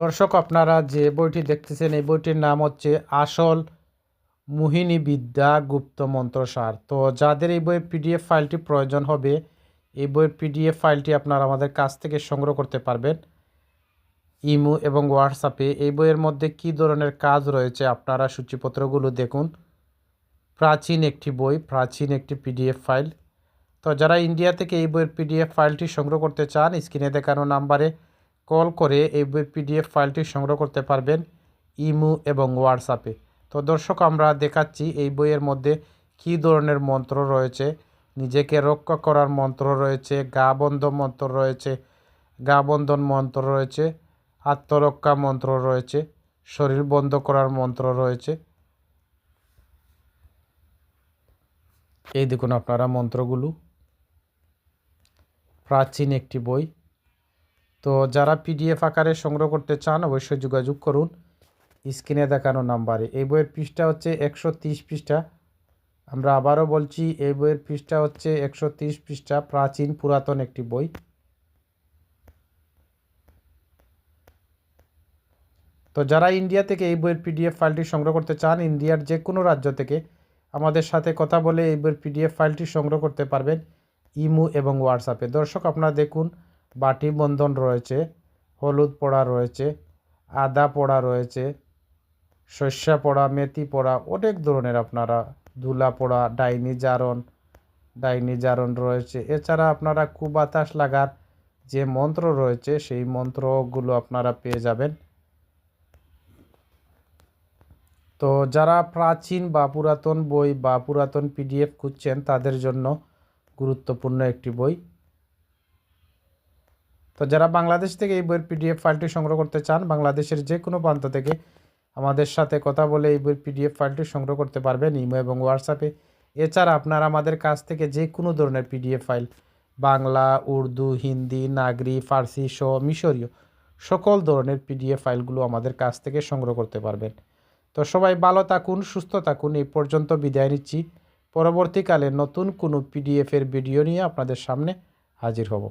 দর্শক, আপনারা যে বইটি দেখতেছেন, এই বইটির নাম হচ্ছে আসল মোহিনী বিদ্যা গুপ্ত মন্ত্রসার তো যাদের এই বইয়ের পিডিএফ ফাইলটি প্রয়োজন হবে, এই বইয়ের পিডিএফ ফাইলটি আপনারা আমাদের কাছ থেকে সংগ্রহ করতে পারবেন ইমো এবং হোয়াটসঅ্যাপে। এই বইয়ের মধ্যে কী ধরনের কাজ রয়েছে আপনারা সূচিপত্রগুলো দেখুন। প্রাচীন একটি বই, প্রাচীন একটি পিডিএফ ফাইল। তো যারা ইন্ডিয়া থেকে এই বইয়ের পিডিএফ ফাইলটি সংগ্রহ করতে চান, স্ক্রিনে দেখানো নাম্বারে কল করে এই পিডিএফ ফাইলটি সংগ্রহ করতে পারবেন ইমো এবং হোয়াটসঅ্যাপে। তো দর্শক, আমরা দেখাচ্ছি এই বইয়ের মধ্যে কী ধরনের মন্ত্র রয়েছে, নিজেকে রক্ষা করার মন্ত্র রয়েছে গা বন্ধ মন্ত্র রয়েছে গা বন্ধন মন্ত্র রয়েছে, আত্মরক্ষা মন্ত্র রয়েছে, শরীর বন্ধ করার মন্ত্র রয়েছে। এই দেখুন আপনারা মন্ত্রগুলো। প্রাচীন একটি বই। তো যারা পিডিএফ আকারে সংগ্রহ করতে চান, অবশ্যই যোগাযোগ করুন। স্ক্রিনে দেখানো নাম্বারে। এই বইয়ের পৃষ্ঠা হচ্ছে একশো পৃষ্ঠা। আমরা আবারও বলছি, এই বইয়ের পৃষ্ঠা হচ্ছে একশো পৃষ্ঠা, প্রাচীন পুরাতন একটি বই। তো যারা ইন্ডিয়া থেকে এই বইয়ের পিডিএফ ফাইলটি সংগ্রহ করতে চান, ইন্ডিয়ার যে কোনো রাজ্য থেকে আমাদের সাথে কথা বলে এই বইয়ের পিডিএফ ফাইলটি সংগ্রহ করতে পারবেন ইমো এবং হোয়াটসঅ্যাপে। দর্শক, আপনারা দেখুন বাটি বন্ধন রয়েছে, হলুদ পোড়া রয়েছে, আদা পোড়া রয়েছে শস্যা পোড়া, মেথি পোড়া, অনেক ধরনের আপনারা ধুলা পোড়া, ডাইনি জারণ ডাইনি জারণ রয়েছে। এছাড়া আপনারা কুবাতাস লাগার যে মন্ত্র রয়েছে, সেই মন্ত্রগুলো আপনারা পেয়ে যাবেন। তো যারা প্রাচীন বা পুরাতন বই বা পুরাতন পিডিএফ খুঁজছেন, তাদের জন্য গুরুত্বপূর্ণ একটি বই। তো যারা বাংলাদেশ থেকে এই বইয়ের পিডিএফ ফাইলটি সংগ্রহ করতে চান, বাংলাদেশের যে কোনো প্রান্ত থেকে আমাদের সাথে কথা বলে এই বইয়ের পিডিএফ ফাইলটি সংগ্রহ করতে পারবেন ইমো এবং হোয়াটসঅ্যাপে এছাড়া আপনারা আমাদের কাছ থেকে যে কোনো ধরনের পিডিএফ ফাইল, বাংলা, উর্দু, হিন্দি, নাগরি, ফার্সি সহ মিশরীয় সকল ধরনের পিডিএফ ফাইলগুলো আমাদের কাছ থেকে সংগ্রহ করতে পারবেন। তো সবাই ভালো থাকুন, সুস্থ থাকুন, এই পর্যন্ত বিদায় নিচ্ছি। পরবর্তীকালে নতুন কোনো পিডিএফের ভিডিও নিয়ে আপনাদের সামনে হাজির হব।